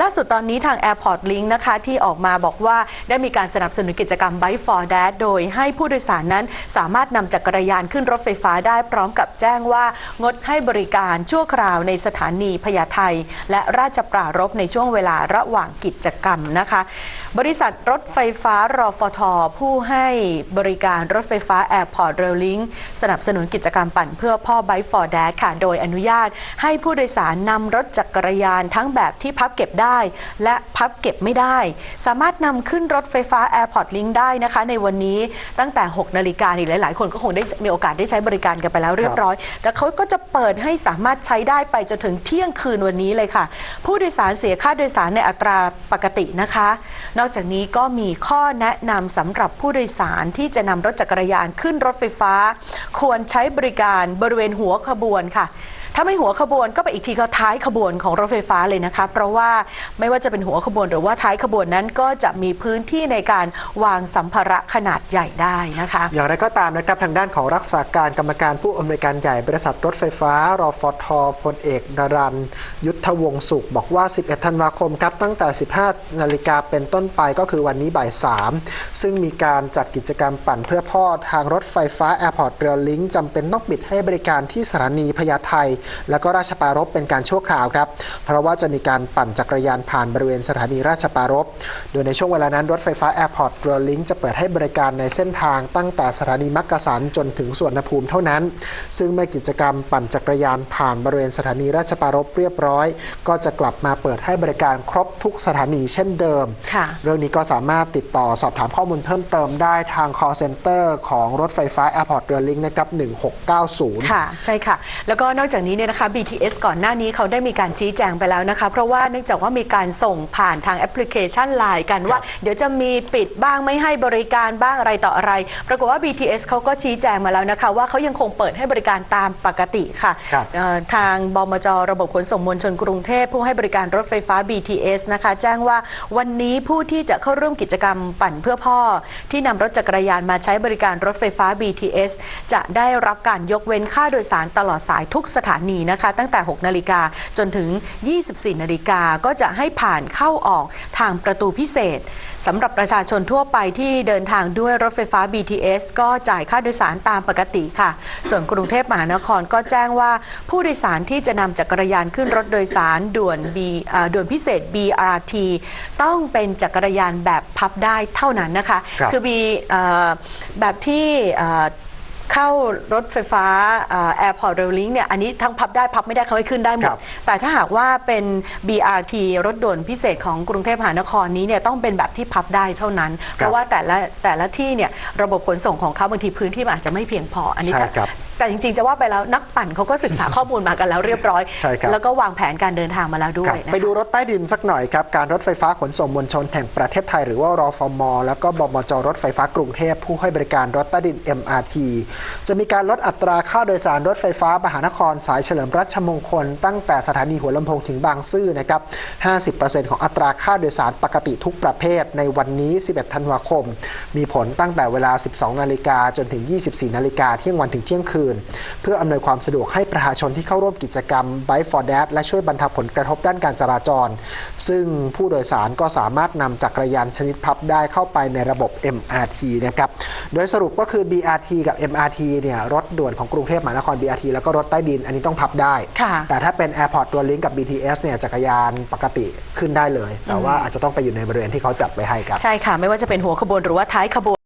ล่าสุดตอนนี้ทาง Airport Link นะคะที่ออกมาบอกว่าได้มีการสนับสนุนกิจกรรม Bike for Dad โดยให้ผู้โดยสารนั้นสามารถนำจักรยานขึ้นรถไฟฟ้าได้พร้อมกับแจ้งว่างดให้บริการชั่วคราวในสถานีพญาไทและราชปรารภในช่วงเวลาระหว่างกิจกรรมนะคะ บริษัทรถไฟฟ้ารอฟท ผู้ให้บริการรถไฟฟ้า Airport Rail Link สนับสนุนกิจกรรมปั่นเพื่อพ่อ Bike for Dad ค่ะโดยอนุญาต ให้ผู้โดยสารนำรถจักรยานทั้งแบบที่พับเก็บได้ และพับเก็บไม่ได้ สามารถนำขึ้นรถไฟฟ้า Airport Link ได้นะคะ ในวันนี้ตั้งแต่ 6 นาฬิกานี่หลาย ๆ คนก็คงได้มีโอกาสได้ใช้บริการกันไปแล้วเรียบร้อย แต่เขาก็จะเปิดให้สามารถใช้ได้ไปจนถึงเที่ยงคืนวันนี้เลยค่ะ ผู้โดยสารเสียค่าโดยสารในอัตราปกตินะคะ นอกจากนี้ก็มีข้อแนะนำสำหรับผู้โดยสารที่จะนำรถจักรยานขึ้นรถไฟฟ้า ควรใช้บริการบริเวณหัวขบวนค่ะ ถ้าไม่หัวขบวนก็ไปอีกทีก็ท้ายขบวนของรถไฟฟ้าเลยนะคะ เพราะว่าไม่ว่าจะเป็นหัวขบวนหรือว่าท้ายขบวนนั้นก็จะมีพื้นที่ในการวางสัมภาระขนาดใหญ่ได้นะคะ อย่างไรก็ตามนะครับทางด้านของรักษาการกรรมการผู้อำนวยการใหญ่บริษัทรถไฟฟ้ารอฟทพลเอกนรันยุทธวงศ์สุข บอกว่า 11 ธันวาคมครับตั้งแต่ 15 นาฬิกาเป็นต้นไปก็คือวันนี้บ่าย 3 ซึ่งมีการจัดกิจกรรมปั่นเพื่อพ่อทางรถไฟฟ้า Airport Rail Link จำเป็นต้องปิดให้บริการที่สถานีพญาไทและก็ราชปารภเป็นการชั่วคราวครับ เพราะว่าจะมีการปั่นจักรยานผ่านบริเวณสถานีราชปารภโดยในช่วงเวลานั้นรถไฟฟ้า Airport Rail Link จะเปิดให้บริการในเส้นทางตั้งแต่สถานีมักกะสันจนถึงสวนภูมิเท่านั้น ซึ่งเมื่อกิจกรรมปั่นจักรยานผ่านบริเวณสถานีราชปารภเรียบร้อย ก็จะกลับมาเปิดให้บริการครบทุกสถานีเช่นเดิมค่ะเรื่องนี้ก็สามารถติดต่อสอบถามข้อมูลเพิ่มเติมได้ทาง call center ของรถไฟฟ้า Airport Rail Link นะครับ1690 ค่ะ ใช่ค่ะ แล้วก็นอกจากนี้เนี่ยนะคะ BTS ก่อนหน้านี้เขาได้มีการชี้แจงไปแล้วนะคะ เพราะว่าเนื่องจากว่ามีการส่งผ่านทางแอปพลิเคชัน Line กันว่า เดี๋ยวจะมีปิดบ้างไม่ให้บริการบ้างอะไรต่ออะไร ปรากฏว่า BTS เขาก็ชี้แจงมาแล้วนะคะ ว่าเขายังคงเปิดให้บริการตามปกติค่ะครับเอ่อทางบมจระบบขนส่งมวลชนกรุงเทพผู้ให้บริการรถไฟฟ้า BTS นะคะ แจ้งว่าวันนี้ผู้ที่จะเข้าร่วมกิจกรรมปั่นเพื่อพ่อ ที่นำรถจักรยานมาใช้บริการรถไฟฟ้า BTS จะได้รับการยกเว้นค่าโดยสารตลอดสายทุกสถานีนะคะ ตั้งแต่ 6 นาฬิกาจนถึง 24 นาฬิกาก็จะให้ผ่านเข้าออกทางประตูพิเศษสำหรับประชาชนทั่วไปที่เดินทางด้วยรถไฟฟ้า BTS ก็จ่ายค่าโดยสารตามปกติค่ะ ส่วนกรุงเทพมหานครก็แจ้งว่าผู้โดยสารที่จะนำจักรยานขึ้นรถโดยสารด่วน B อ่าด่วนพิเศษ BRT ต้องเป็นจักรยานแบบพับได้เท่านั้นนะคะครับอมีเอ่อแบบที่ เอ่อเข้ารถไฟฟ้าแอร์พอร์ตเรลลิงเนี่ยอันนี้ทั้งพับได้พับไม่ได้เขาให้ขึ้นได้หมคดรับแต่ถ้าหากว่าเป็น BRT รถด่วนพิเศษของกรุงเทพมหานครนี้เนี่ยต้องเป็นแบบที่พับได้เท่านั้น เพราะว่าแต่ละแต่ละที่เนี่ยระบบขนส่งของเขาบางทีพื้นที่มันอาจจะไม่เพียงพออันนี้ใช่ก็ครับ แต่จริงๆจะว่าไปแล้วนักปั่นเขาก็ศึกษาข้อมูลมากันแล้วเรียบร้อย ใช่ครับ แล้วก็วางแผนการเดินทางมาแล้วด้วครัยบนะคะไปดูรถใต้ดินสักหน่อยครับ การรถไฟฟ้าขนส่งมวลชนแห่งประเทศไทย หรือว่ารอฟมแล้วก็บมจรถไฟฟ้ากรุงเทพผู้ให้บริการรถใต้ดิน MRT จะมีการลดอัตราค่าโดยสารรถไฟฟ้ามหานครสายเฉลิมรัชมงคล ตั้งแต่สถานีหัวลำโพงถึงบางซื่อนะครับ 50%ของอัตราค่าโดยสารปกติทุกประเภทในวันนี้ 11 ธันวาคม มีผลตั้งแต่เวลา 12 นาฬิกาจนถึง 24 นาฬิกาเที่ยงวันถึงเที่ยงคืนเพื่ออำนวยความสะดวกให้ประชาชนที่เข้าร่วมกิจกรรม Bike for Dad และช่วยบรรเทาผลกระทบด้านการจราจร ซึ่งผู้โดยสารก็สามารถนำจักรยานชนิดพับได้เข้าไปในระบบ MRT นะครับ โดยสรุปก็คือ BRT กับ MRT เนี่ยรถด่วนของกรุงเทพมหานคร BRT แล้วก็รถใต้ดิน อันนี้ต้องพับได้ค่ะแต่ถ้าเป็น Airport ตัวลิงก์กับ BTS เนี่ยจักรยานปกติขึ้นได้เลย แต่ว่าอาจจะต้องไปอยู่ในบริเวณที่เขาจัดไว้ให้ครับ ใช่ค่ะ ไม่ว่าจะเป็นหัวขบวนหรือว่าท้ายขบวน